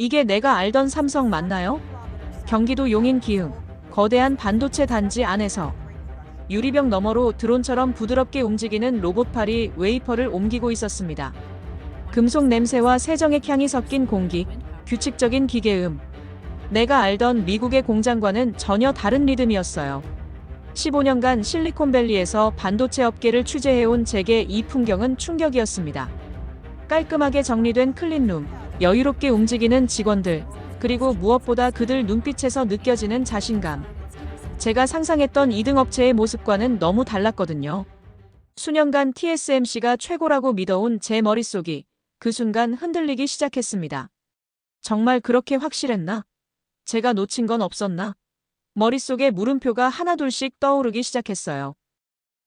이게 내가 알던 삼성 맞나요? 경기도 용인 기흥 거대한 반도체 단지 안에서 유리병 너머로 드론처럼 부드럽게 움직이는 로봇팔이 웨이퍼를 옮기고 있었습니다. 금속 냄새와 세정액 향이 섞인 공기, 규칙적인 기계음. 내가 알던 미국의 공장과는 전혀 다른 리듬이었어요. 15년간 실리콘밸리에서 반도체 업계를 취재해온 제게 이 풍경은 충격이었습니다. 깔끔하게 정리된 클린룸, 여유롭게 움직이는 직원들, 그리고 무엇보다 그들 눈빛에서 느껴지는 자신감. 제가 상상했던 2등 업체의 모습과는 너무 달랐거든요. 수년간 TSMC가 최고라고 믿어온 제 머릿속이 그 순간 흔들리기 시작했습니다. 정말 그렇게 확실했나? 제가 놓친 건 없었나? 머릿속에 물음표가 하나둘씩 떠오르기 시작했어요.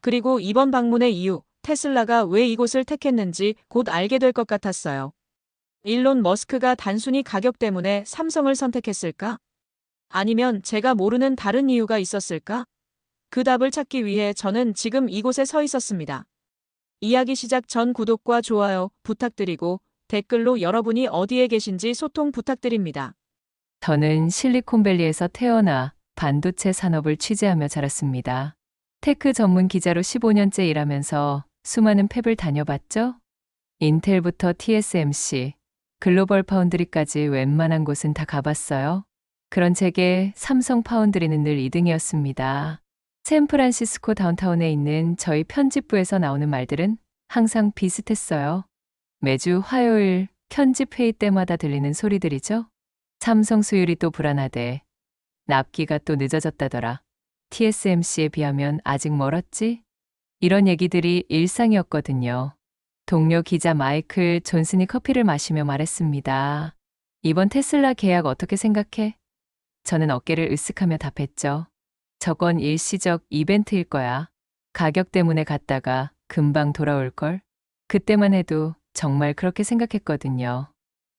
그리고 이번 방문의 이유, 테슬라가 왜 이곳을 택했는지 곧 알게 될 것 같았어요. 일론 머스크가 단순히 가격 때문에 삼성을 선택했을까? 아니면 제가 모르는 다른 이유가 있었을까? 그 답을 찾기 위해 저는 지금 이곳에 서 있었습니다. 이야기 시작 전 구독과 좋아요 부탁드리고 댓글로 여러분이 어디에 계신지 소통 부탁드립니다. 저는 실리콘밸리에서 태어나 반도체 산업을 취재하며 자랐습니다. 테크 전문 기자로 15년째 일하면서 수많은 팹을 다녀봤죠? 인텔부터 TSMC, 글로벌 파운드리까지 웬만한 곳은 다 가봤어요. 그런 제게 삼성 파운드리는 늘 2등이었습니다. 샌프란시스코 다운타운에 있는 저희 편집부에서 나오는 말들은 항상 비슷했어요. 매주 화요일 편집 회의 때마다 들리는 소리들이죠. 삼성 수율이 또 불안하대. 납기가 또 늦어졌다더라. TSMC에 비하면 아직 멀었지? 이런 얘기들이 일상이었거든요. 동료 기자 마이클 존슨이 커피를 마시며 말했습니다. 이번 테슬라 계약 어떻게 생각해? 저는 어깨를 으쓱하며 답했죠. 저건 일시적 이벤트일 거야. 가격 때문에 갔다가 금방 돌아올걸? 그때만 해도 정말 그렇게 생각했거든요.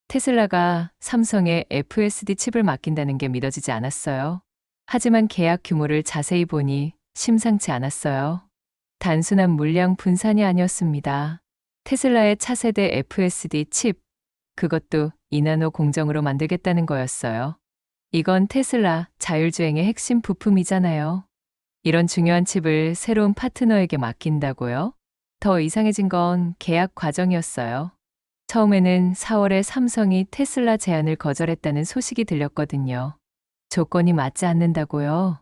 테슬라가 삼성에 FSD 칩을 맡긴다는 게 믿어지지 않았어요. 하지만 계약 규모를 자세히 보니 심상치 않았어요. 단순한 물량 분산이 아니었습니다. 테슬라의 차세대 FSD 칩, 그것도 이나노 공정으로 만들겠다는 거였어요. 이건 테슬라 자율주행의 핵심 부품이잖아요. 이런 중요한 칩을 새로운 파트너에게 맡긴다고요? 더 이상해진 건 계약 과정이었어요. 처음에는 4월에 삼성이 테슬라 제안을 거절했다는 소식이 들렸거든요. 조건이 맞지 않는다고요?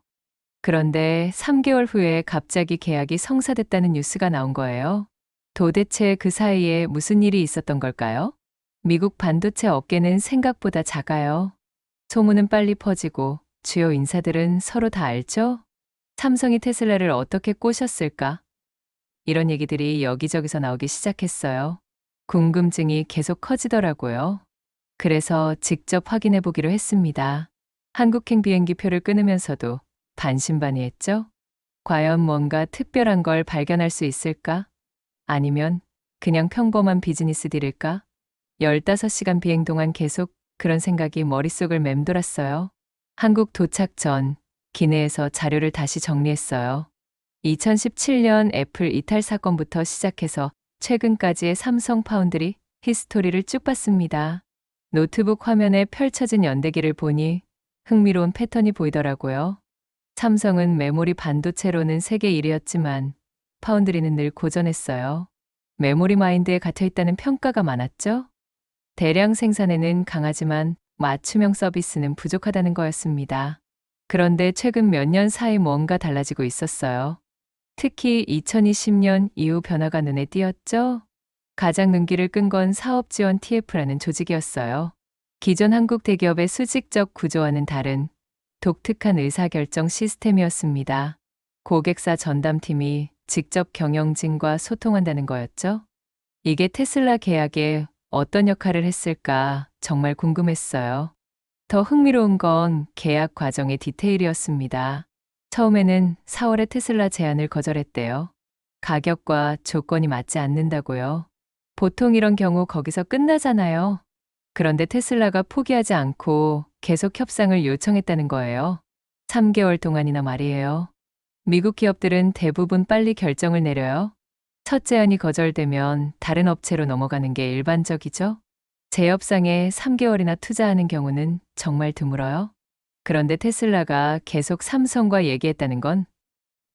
그런데 3개월 후에 갑자기 계약이 성사됐다는 뉴스가 나온 거예요. 도대체 그 사이에 무슨 일이 있었던 걸까요? 미국 반도체 업계는 생각보다 작아요. 소문은 빨리 퍼지고 주요 인사들은 서로 다 알죠? 삼성이 테슬라를 어떻게 꼬셨을까? 이런 얘기들이 여기저기서 나오기 시작했어요. 궁금증이 계속 커지더라고요. 그래서 직접 확인해 보기로 했습니다. 한국행 비행기 표를 끊으면서도 반신반의했죠? 과연 뭔가 특별한 걸 발견할 수 있을까? 아니면 그냥 평범한 비즈니스 딜일까? 15시간 비행 동안 계속 그런 생각이 머릿속을 맴돌았어요. 한국 도착 전 기내에서 자료를 다시 정리했어요. 2017년 애플 이탈 사건부터 시작해서 최근까지의 삼성 파운드리 히스토리를 쭉 봤습니다. 노트북 화면에 펼쳐진 연대기를 보니 흥미로운 패턴이 보이더라고요. 삼성은 메모리 반도체로는 세계 1위였지만 파운드리는 늘 고전했어요. 메모리 마인드에 갇혀 있다는 평가가 많았죠? 대량 생산에는 강하지만 맞춤형 서비스는 부족하다는 거였습니다. 그런데 최근 몇 년 사이 뭔가 달라지고 있었어요. 특히 2020년 이후 변화가 눈에 띄었죠? 가장 눈길을 끈 건 사업 지원 TF라는 조직이었어요. 기존 한국 대기업의 수직적 구조와는 다른 독특한 의사결정 시스템이었습니다. 고객사 전담팀이 직접 경영진과 소통한다는 거였죠. 이게 테슬라 계약에 어떤 역할을 했을까 정말 궁금했어요. 더 흥미로운 건 계약 과정의 디테일이었습니다. 처음에는 4월에 테슬라 제안을 거절했대요. 가격과 조건이 맞지 않는다고요. 보통 이런 경우 거기서 끝나잖아요. 그런데 테슬라가 포기하지 않고 계속 협상을 요청했다는 거예요. 3개월 동안이나 말이에요. 미국 기업들은 대부분 빨리 결정을 내려요. 첫 제안이 거절되면 다른 업체로 넘어가는 게 일반적이죠. 제협상에 3개월이나 투자하는 경우는 정말 드물어요. 그런데 테슬라가 계속 삼성과 얘기했다는 건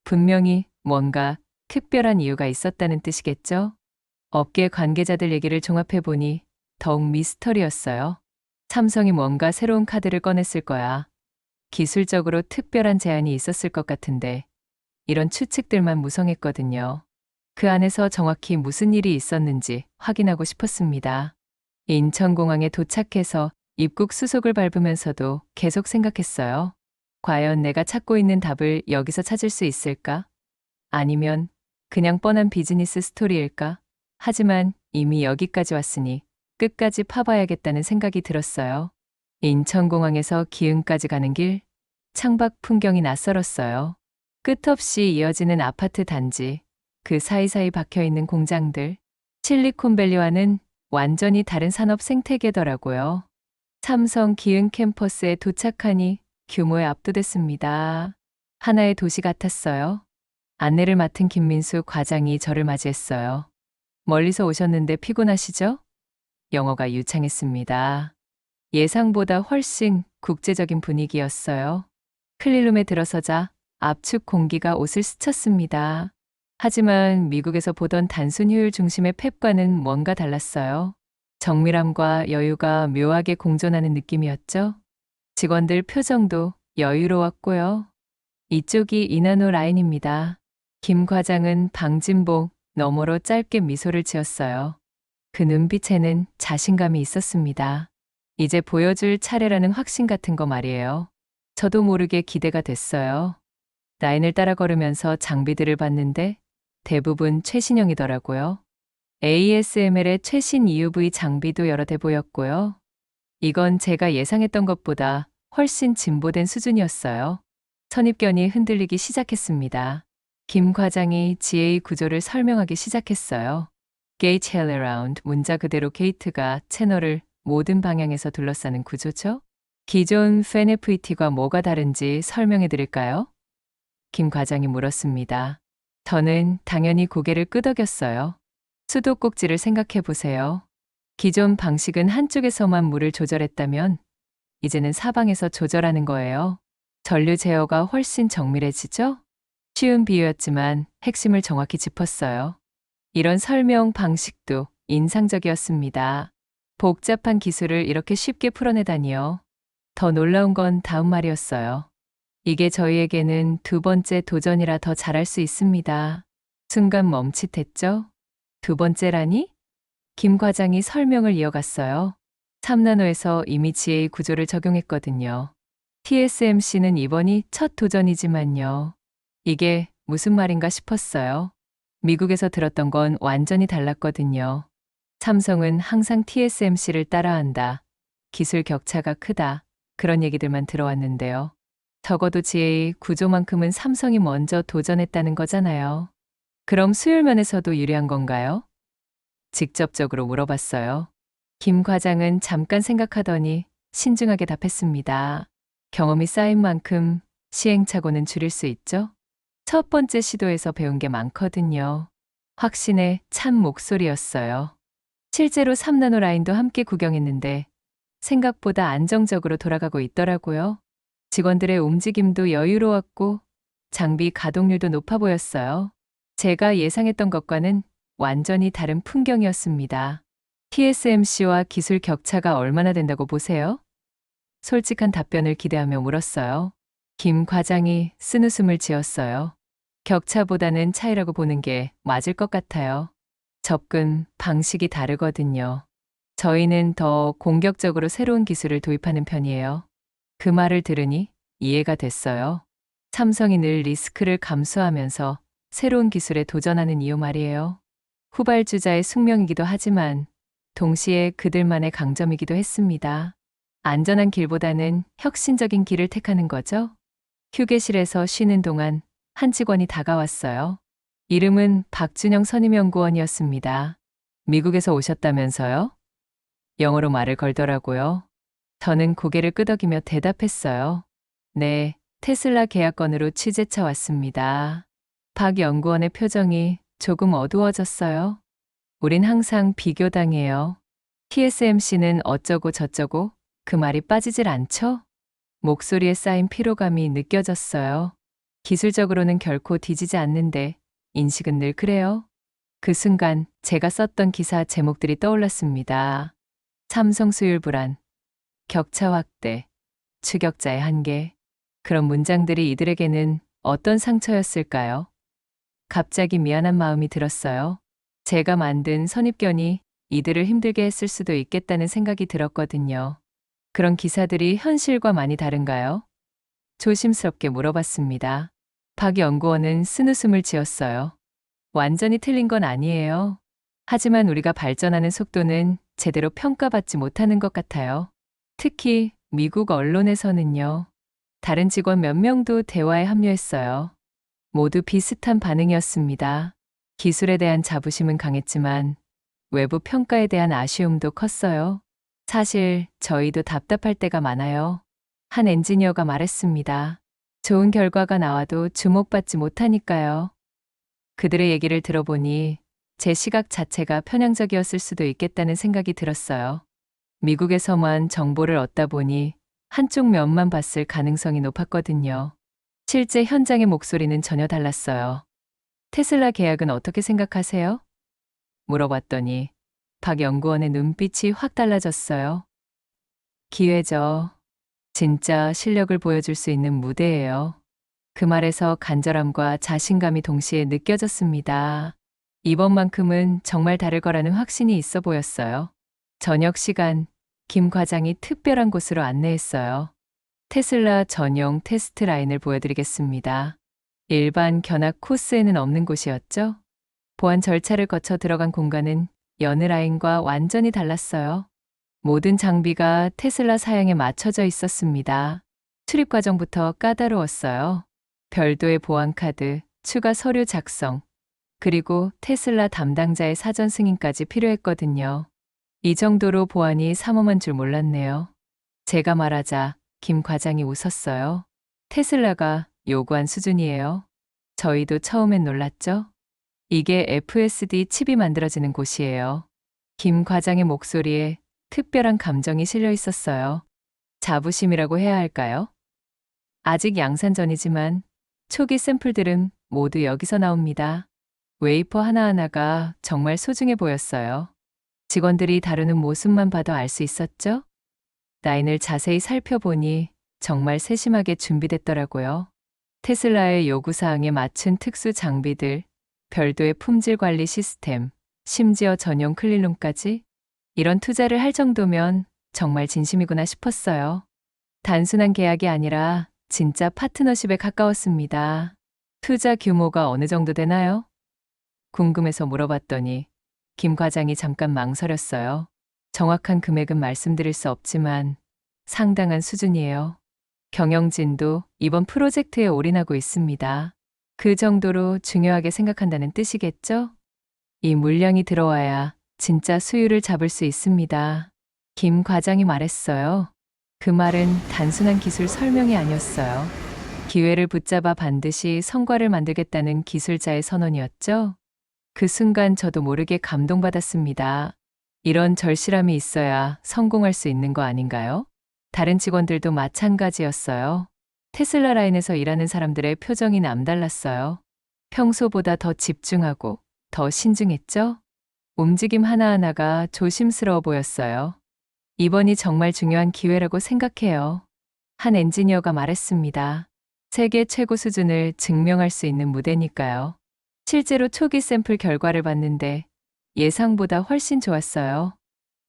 분명히 뭔가 특별한 이유가 있었다는 뜻이겠죠? 업계 관계자들 얘기를 종합해 보니 더욱 미스터리였어요. 삼성이 뭔가 새로운 카드를 꺼냈을 거야. 기술적으로 특별한 제안이 있었을 것 같은데 이런 추측들만 무성했거든요. 그 안에서 정확히 무슨 일이 있었는지 확인하고 싶었습니다. 인천공항에 도착해서 입국 수속을 밟으면서도 계속 생각했어요. 과연 내가 찾고 있는 답을 여기서 찾을 수 있을까? 아니면 그냥 뻔한 비즈니스 스토리일까? 하지만 이미 여기까지 왔으니 끝까지 파봐야겠다는 생각이 들었어요. 인천공항에서 기흥까지 가는 길, 창밖 풍경이 낯설었어요. 끝없이 이어지는 아파트 단지, 그 사이사이 박혀 있는 공장들, 실리콘밸리와는 완전히 다른 산업 생태계더라고요. 삼성 기흥 캠퍼스에 도착하니 규모에 압도됐습니다. 하나의 도시 같았어요. 안내를 맡은 김민수 과장이 저를 맞이했어요. 멀리서 오셨는데 피곤하시죠? 영어가 유창했습니다. 예상보다 훨씬 국제적인 분위기였어요. 클린룸에 들어서자 압축 공기가 옷을 스쳤습니다. 하지만 미국에서 보던 단순 효율 중심의 펩과는 뭔가 달랐어요. 정밀함과 여유가 묘하게 공존하는 느낌이었죠. 직원들 표정도 여유로웠고요. 이쪽이 이나노 라인입니다. 김 과장은 방진복 너머로 짧게 미소를 지었어요. 그 눈빛에는 자신감이 있었습니다. 이제 보여줄 차례라는 확신 같은 거 말이에요. 저도 모르게 기대가 됐어요. 라인을 따라 걸으면서 장비들을 봤는데 대부분 최신형이더라고요. ASML의 최신 EUV 장비도 여러 대 보였고요. 이건 제가 예상했던 것보다 훨씬 진보된 수준이었어요. 선입견이 흔들리기 시작했습니다. 김 과장이 GA 구조를 설명하기 시작했어요. Gate Hell Around 문자 그대로 게이트가 채널을 모든 방향에서 둘러싸는 구조죠? 기존 FNFET과 뭐가 다른지 설명해 드릴까요? 김 과장이 물었습니다. 저는 당연히 고개를 끄덕였어요. 수도꼭지를 생각해 보세요. 기존 방식은 한쪽에서만 물을 조절했다면 이제는 사방에서 조절하는 거예요. 전류 제어가 훨씬 정밀해지죠? 쉬운 비유였지만 핵심을 정확히 짚었어요. 이런 설명 방식도 인상적이었습니다. 복잡한 기술을 이렇게 쉽게 풀어내다니요. 더 놀라운 건 다음 말이었어요. 이게 저희에게는 두 번째 도전이라 더 잘할 수 있습니다. 순간 멈칫했죠? 두 번째라니? 김 과장이 설명을 이어갔어요. 3나노에서 이미 GA 구조를 적용했거든요. TSMC는 이번이 첫 도전이지만요. 이게 무슨 말인가 싶었어요. 미국에서 들었던 건 완전히 달랐거든요. 삼성은 항상 TSMC를 따라한다. 기술 격차가 크다. 그런 얘기들만 들어왔는데요. 적어도 GA 구조만큼은 삼성이 먼저 도전했다는 거잖아요. 그럼 수율 면에서도 유리한 건가요? 직접적으로 물어봤어요. 김 과장은 잠깐 생각하더니 신중하게 답했습니다. 경험이 쌓인 만큼 시행착오는 줄일 수 있죠? 첫 번째 시도에서 배운 게 많거든요. 확신의 참 목소리였어요. 실제로 3나노 라인도 함께 구경했는데 생각보다 안정적으로 돌아가고 있더라고요. 직원들의 움직임도 여유로웠고 장비 가동률도 높아 보였어요. 제가 예상했던 것과는 완전히 다른 풍경이었습니다. TSMC와 기술 격차가 얼마나 된다고 보세요? 솔직한 답변을 기대하며 물었어요. 김 과장이 쓴웃음을 지었어요. 격차보다는 차이라고 보는 게 맞을 것 같아요. 접근 방식이 다르거든요. 저희는 더 공격적으로 새로운 기술을 도입하는 편이에요. 그 말을 들으니 이해가 됐어요. 삼성이 늘 리스크를 감수하면서 새로운 기술에 도전하는 이유 말이에요. 후발주자의 숙명이기도 하지만 동시에 그들만의 강점이기도 했습니다. 안전한 길보다는 혁신적인 길을 택하는 거죠. 휴게실에서 쉬는 동안 한 직원이 다가왔어요. 이름은 박준영 선임연구원이었습니다. 미국에서 오셨다면서요? 영어로 말을 걸더라고요. 저는 고개를 끄덕이며 대답했어요. 네, 테슬라 계약건으로 취재차 왔습니다. 박 연구원의 표정이 조금 어두워졌어요. 우린 항상 비교당해요. TSMC는 어쩌고 저쩌고 그 말이 빠지질 않죠? 목소리에 쌓인 피로감이 느껴졌어요. 기술적으로는 결코 뒤지지 않는데 인식은 늘 그래요. 그 순간 제가 썼던 기사 제목들이 떠올랐습니다. 삼성 수율 불안, 격차 확대, 추격자의 한계. 그런 문장들이 이들에게는 어떤 상처였을까요? 갑자기 미안한 마음이 들었어요. 제가 만든 선입견이 이들을 힘들게 했을 수도 있겠다는 생각이 들었거든요. 그런 기사들이 현실과 많이 다른가요? 조심스럽게 물어봤습니다. 박 연구원은 쓴웃음을 지었어요. 완전히 틀린 건 아니에요. 하지만 우리가 발전하는 속도는 제대로 평가받지 못하는 것 같아요. 특히 미국 언론에서는요. 다른 직원 몇 명도 대화에 합류했어요. 모두 비슷한 반응이었습니다. 기술에 대한 자부심은 강했지만 외부 평가에 대한 아쉬움도 컸어요. 사실 저희도 답답할 때가 많아요. 한 엔지니어가 말했습니다. 좋은 결과가 나와도 주목받지 못하니까요. 그들의 얘기를 들어보니 제 시각 자체가 편향적이었을 수도 있겠다는 생각이 들었어요. 미국에서만 정보를 얻다 보니 한쪽 면만 봤을 가능성이 높았거든요. 실제 현장의 목소리는 전혀 달랐어요. 테슬라 계약은 어떻게 생각하세요? 물어봤더니 박 연구원의 눈빛이 확 달라졌어요. 기회죠. 진짜 실력을 보여줄 수 있는 무대예요. 그 말에서 간절함과 자신감이 동시에 느껴졌습니다. 이번만큼은 정말 다를 거라는 확신이 있어 보였어요. 저녁 시간, 김 과장이 특별한 곳으로 안내했어요. 테슬라 전용 테스트 라인을 보여드리겠습니다. 일반 견학 코스에는 없는 곳이었죠? 보안 절차를 거쳐 들어간 공간은 여느 라인과 완전히 달랐어요. 모든 장비가 테슬라 사양에 맞춰져 있었습니다. 출입 과정부터 까다로웠어요. 별도의 보안카드, 추가 서류 작성, 그리고 테슬라 담당자의 사전 승인까지 필요했거든요. 이 정도로 보안이 삼엄한 줄 몰랐네요. 제가 말하자 김 과장이 웃었어요. 테슬라가 요구한 수준이에요. 저희도 처음엔 놀랐죠? 이게 FSD 칩이 만들어지는 곳이에요. 김 과장의 목소리에 특별한 감정이 실려 있었어요. 자부심이라고 해야 할까요? 아직 양산 전이지만 초기 샘플들은 모두 여기서 나옵니다. 웨이퍼 하나하나가 정말 소중해 보였어요. 직원들이 다루는 모습만 봐도 알 수 있었죠? 라인을 자세히 살펴보니 정말 세심하게 준비됐더라고요. 테슬라의 요구사항에 맞춘 특수 장비들, 별도의 품질 관리 시스템, 심지어 전용 클린룸까지 이런 투자를 할 정도면 정말 진심이구나 싶었어요. 단순한 계약이 아니라 진짜 파트너십에 가까웠습니다. 투자 규모가 어느 정도 되나요? 궁금해서 물어봤더니 김 과장이 잠깐 망설였어요. 정확한 금액은 말씀드릴 수 없지만 상당한 수준이에요. 경영진도 이번 프로젝트에 올인하고 있습니다. 그 정도로 중요하게 생각한다는 뜻이겠죠? 이 물량이 들어와야 진짜 수율을 잡을 수 있습니다. 김 과장이 말했어요. 그 말은 단순한 기술 설명이 아니었어요. 기회를 붙잡아 반드시 성과를 만들겠다는 기술자의 선언이었죠. 그 순간 저도 모르게 감동받았습니다. 이런 절실함이 있어야 성공할 수 있는 거 아닌가요? 다른 직원들도 마찬가지였어요. 테슬라 라인에서 일하는 사람들의 표정이 남달랐어요. 평소보다 더 집중하고 더 신중했죠? 움직임 하나하나가 조심스러워 보였어요. 이번이 정말 중요한 기회라고 생각해요. 한 엔지니어가 말했습니다. 세계 최고 수준을 증명할 수 있는 무대니까요. 실제로 초기 샘플 결과를 봤는데 예상보다 훨씬 좋았어요.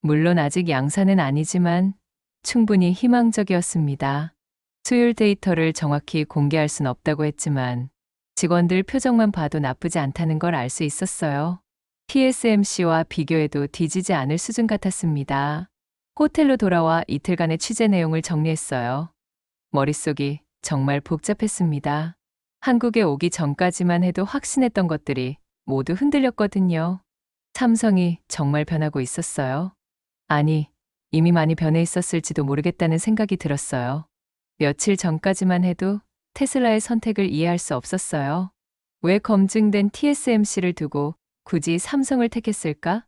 물론 아직 양산은 아니지만 충분히 희망적이었습니다. 수율 데이터를 정확히 공개할 순 없다고 했지만 직원들 표정만 봐도 나쁘지 않다는 걸 알 수 있었어요. TSMC와 비교해도 뒤지지 않을 수준 같았습니다. 호텔로 돌아와 이틀간의 취재 내용을 정리했어요. 머릿속이 정말 복잡했습니다. 한국에 오기 전까지만 해도 확신했던 것들이 모두 흔들렸거든요. 삼성이 정말 변하고 있었어요. 아니, 이미 많이 변해 있었을지도 모르겠다는 생각이 들었어요. 며칠 전까지만 해도 테슬라의 선택을 이해할 수 없었어요. 왜 검증된 TSMC를 두고 굳이 삼성을 택했을까?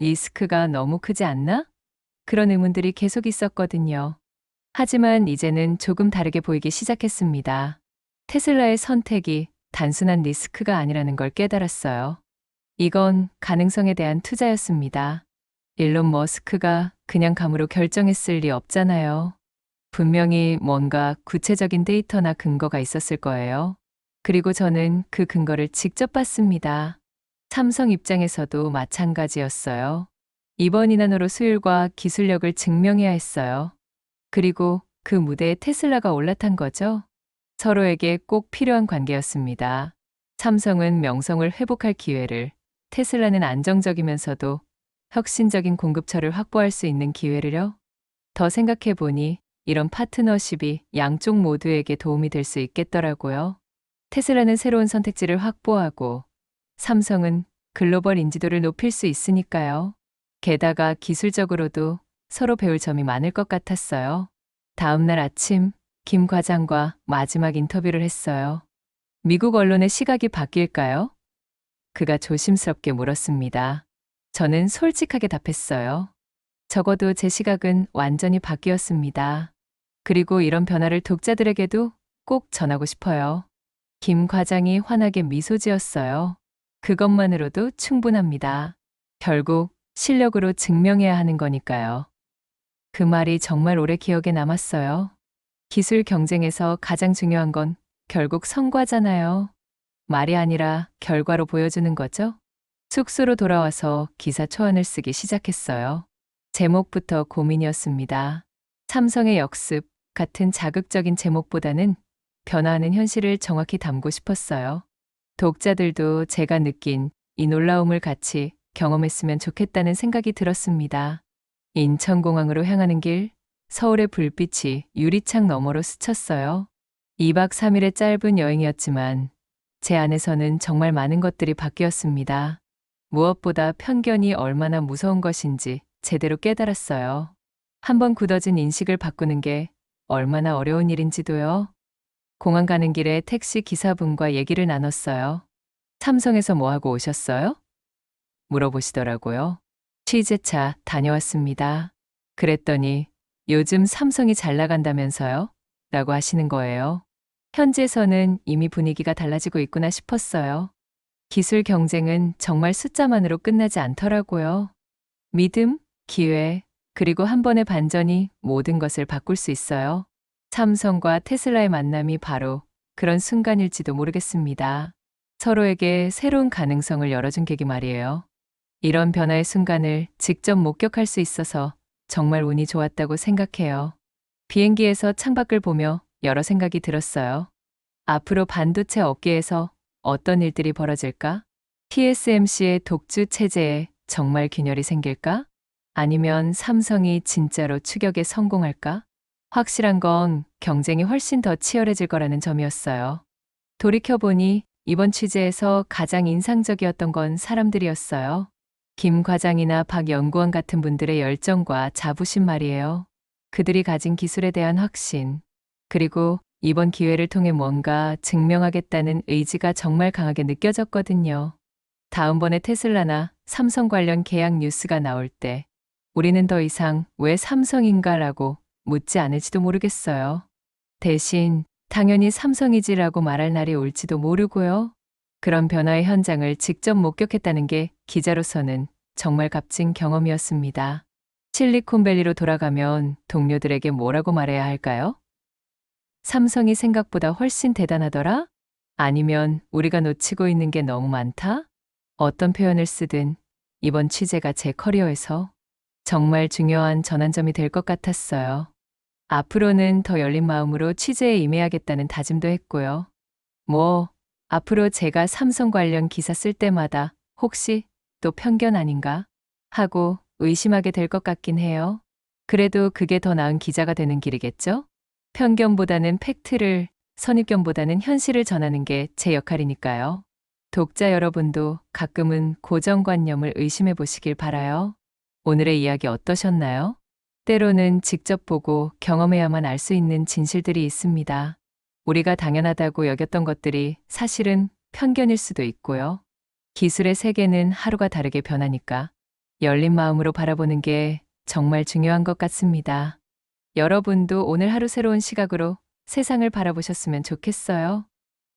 리스크가 너무 크지 않나? 그런 의문들이 계속 있었거든요. 하지만 이제는 조금 다르게 보이기 시작했습니다. 테슬라의 선택이 단순한 리스크가 아니라는 걸 깨달았어요. 이건 가능성에 대한 투자였습니다. 일론 머스크가 그냥 감으로 결정했을 리 없잖아요. 분명히 뭔가 구체적인 데이터나 근거가 있었을 거예요. 그리고 저는 그 근거를 직접 봤습니다. 삼성 입장에서도 마찬가지였어요. 이번 인한으로 수율과 기술력을 증명해야 했어요. 그리고 그 무대에 테슬라가 올라탄 거죠. 서로에게 꼭 필요한 관계였습니다. 삼성은 명성을 회복할 기회를, 테슬라는 안정적이면서도 혁신적인 공급처를 확보할 수 있는 기회를요. 더 생각해 보니 이런 파트너십이 양쪽 모두에게 도움이 될 수 있겠더라고요. 테슬라는 새로운 선택지를 확보하고 삼성은 글로벌 인지도를 높일 수 있으니까요. 게다가 기술적으로도 서로 배울 점이 많을 것 같았어요. 다음 날 아침 김 과장과 마지막 인터뷰를 했어요. 미국 언론의 시각이 바뀔까요? 그가 조심스럽게 물었습니다. 저는 솔직하게 답했어요. 적어도 제 시각은 완전히 바뀌었습니다. 그리고 이런 변화를 독자들에게도 꼭 전하고 싶어요. 김 과장이 환하게 미소 지었어요. 그것만으로도 충분합니다. 결국 실력으로 증명해야 하는 거니까요. 그 말이 정말 오래 기억에 남았어요. 기술 경쟁에서 가장 중요한 건 결국 성과잖아요. 말이 아니라 결과로 보여주는 거죠. 숙소로 돌아와서 기사 초안을 쓰기 시작했어요. 제목부터 고민이었습니다. 삼성의 역습 같은 자극적인 제목보다는 변화하는 현실을 정확히 담고 싶었어요. 독자들도 제가 느낀 이 놀라움을 같이 경험했으면 좋겠다는 생각이 들었습니다. 인천공항으로 향하는 길, 서울의 불빛이 유리창 너머로 스쳤어요. 2박 3일의 짧은 여행이었지만 제 안에서는 정말 많은 것들이 바뀌었습니다. 무엇보다 편견이 얼마나 무서운 것인지 제대로 깨달았어요. 한번 굳어진 인식을 바꾸는 게 얼마나 어려운 일인지도요. 공항 가는 길에 택시 기사분과 얘기를 나눴어요. 삼성에서 뭐 하고 오셨어요? 물어보시더라고요. 취재차 다녀왔습니다. 그랬더니 요즘 삼성이 잘 나간다면서요? 라고 하시는 거예요. 현지에서는 이미 분위기가 달라지고 있구나 싶었어요. 기술 경쟁은 정말 숫자만으로 끝나지 않더라고요. 믿음, 기회, 그리고 한 번의 반전이 모든 것을 바꿀 수 있어요. 삼성과 테슬라의 만남이 바로 그런 순간일지도 모르겠습니다. 서로에게 새로운 가능성을 열어준 계기 말이에요. 이런 변화의 순간을 직접 목격할 수 있어서 정말 운이 좋았다고 생각해요. 비행기에서 창밖을 보며 여러 생각이 들었어요. 앞으로 반도체 업계에서 어떤 일들이 벌어질까? TSMC의 독주 체제에 정말 균열이 생길까? 아니면 삼성이 진짜로 추격에 성공할까? 확실한 건 경쟁이 훨씬 더 치열해질 거라는 점이었어요. 돌이켜보니 이번 취재에서 가장 인상적이었던 건 사람들이었어요. 김 과장이나 박 연구원 같은 분들의 열정과 자부심 말이에요. 그들이 가진 기술에 대한 확신, 그리고 이번 기회를 통해 뭔가 증명하겠다는 의지가 정말 강하게 느껴졌거든요. 다음번에 테슬라나 삼성 관련 계약 뉴스가 나올 때 우리는 더 이상 왜 삼성인가라고 묻지 않을지도 모르겠어요. 대신 당연히 삼성이지라고 말할 날이 올지도 모르고요. 그런 변화의 현장을 직접 목격했다는 게 기자로서는 정말 값진 경험이었습니다. 실리콘밸리로 돌아가면 동료들에게 뭐라고 말해야 할까요? 삼성이 생각보다 훨씬 대단하더라? 아니면 우리가 놓치고 있는 게 너무 많다? 어떤 표현을 쓰든 이번 취재가 제 커리어에서 정말 중요한 전환점이 될 것 같았어요. 앞으로는 더 열린 마음으로 취재에 임해야겠다는 다짐도 했고요. 뭐, 앞으로 제가 삼성 관련 기사 쓸 때마다 혹시 또 편견 아닌가? 하고 의심하게 될 것 같긴 해요. 그래도 그게 더 나은 기자가 되는 길이겠죠? 편견보다는 팩트를, 선입견보다는 현실을 전하는 게 제 역할이니까요. 독자 여러분도 가끔은 고정관념을 의심해 보시길 바라요. 오늘의 이야기 어떠셨나요? 때로는 직접 보고 경험해야만 알 수 있는 진실들이 있습니다. 우리가 당연하다고 여겼던 것들이 사실은 편견일 수도 있고요. 기술의 세계는 하루가 다르게 변하니까 열린 마음으로 바라보는 게 정말 중요한 것 같습니다. 여러분도 오늘 하루 새로운 시각으로 세상을 바라보셨으면 좋겠어요.